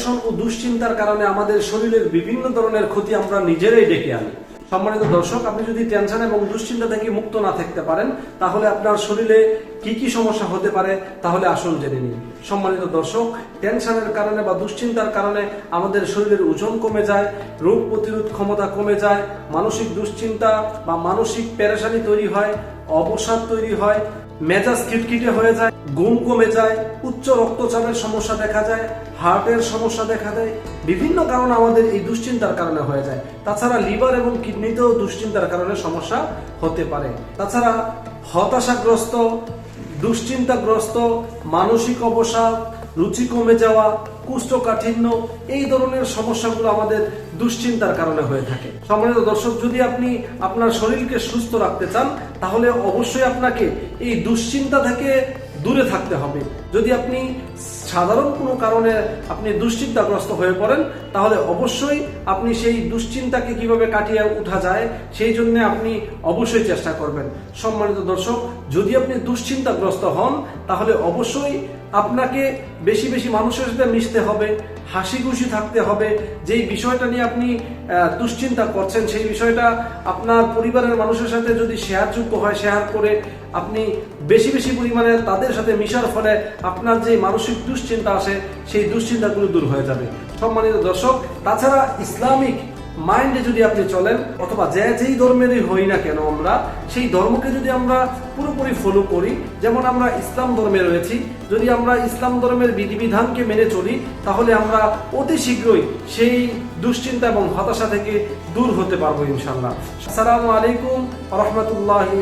Tension oh দুশ্চিন্তার কারণে আমাদের শরীরের বিভিন্ন ধরনের ক্ষতি আমরা নিজেরাই ডেকে আনি। সম্মানিত দর্শক, আপনি যদি টেনশন এবং দুশ্চিন্তা থেকে মুক্ত না থাকতে পারেন, তাহলে আপনার শরীরে কি কি সমস্যা হতে পারে, তাহলে আসুন জেনে নিন। সম্মানিত দর্শক, টেনশনের কারণে বা দুশ্চিন্তার কারণে আমাদের শরীরের ওজন কমে যায়, রোগ প্রতিরোধ ক্ষমতা কমে যায়, মানসিক দুশ্চিন্তা বা মানসিক পেরেশানি তৈরি হয়, অবসাদ তৈরি হয় মেজাজ খিটখিটে হয়ে যায়, ঘুম কমে যায়, উচ্চ রক্তচাপের সমস্যা দেখা যায়, হার্টের সমস্যা দেখা দেয়। বিভিন্ন কারণ আমাদের এই দুশ্চিন্তার কারণে হয়ে যায়। তাছাড়া লিভার এবং কিডনিতেও দুশ্চিন্তার কারণে সমস্যা হতে পারে। তাছাড়া হতাশাগ্রস্ত, দুশ্চিন্তাগ্রস্ত, মানসিক অবসাদ রুচি কমে যাওয়া, কুষ্ঠকাঠিন্য, এই ধরনের সমস্যাগুলো আমাদের দুশ্চিন্তার কারণে হয়ে থাকে। সম্মানিত দর্শক, যদি আপনি আপনার শরীরকে সুস্থ রাখতে চান, তাহলে অবশ্যই আপনাকে এই দুশ্চিন্তা থেকে দূরে থাকতে হবে। যদি আপনি সাধারণ কোনো কারণে আপনি দুশ্চিন্তাগ্রস্ত হয়ে পড়েন, তাহলে অবশ্যই আপনি সেই দুশ্চিন্তাকে কীভাবে কাটিয়ে উঠা যায়, সেই জন্য আপনি অবশ্যই চেষ্টা করবেন। সম্মানিত দর্শক, যদি আপনি দুশ্চিন্তাগ্রস্ত হন, তাহলে অবশ্যই আপনাকে বেশি বেশি মানুষের সাথে মিশতে হবে হাসি খুশি থাকতে হবে। যেই বিষয়টা নিয়ে আপনি দুশ্চিন্তা করছেন, সেই বিষয়টা আপনার পরিবারের মানুষের সাথে যদি শেয়ারযোগ্য হয়, শেয়ার করে আপনি বেশি বেশি পরিমাণে তাদের সাথে মিশার ফলে আপনার যে মানসিক দুশ্চিন্তা আসে, সেই দুশ্চিন্তাগুলো দূর হয়ে যাবে। সম্মানিত দর্শক, তাছাড়া ইসলামিক মাইন্ডে যদি আপনি চলেন, অথবা যে যেই ধর্মেরই হই না কেন আমরা, সেই ধর্মকে যদি আমরা পুরোপুরি ফলো করি, যেমন আমরা ইসলাম ধর্মে রয়েছি, যদি আমরা ইসলাম ধর্মের বিধিবিধানকে মেনে চলি, তাহলে আমরা অতি শীঘ্রই সেই দুশ্চিন্তা এবং হতাশা থেকে দূর হতে পারব ইনশাল্লাহ আসসালামু আলাইকুম রহমতুল্লাহি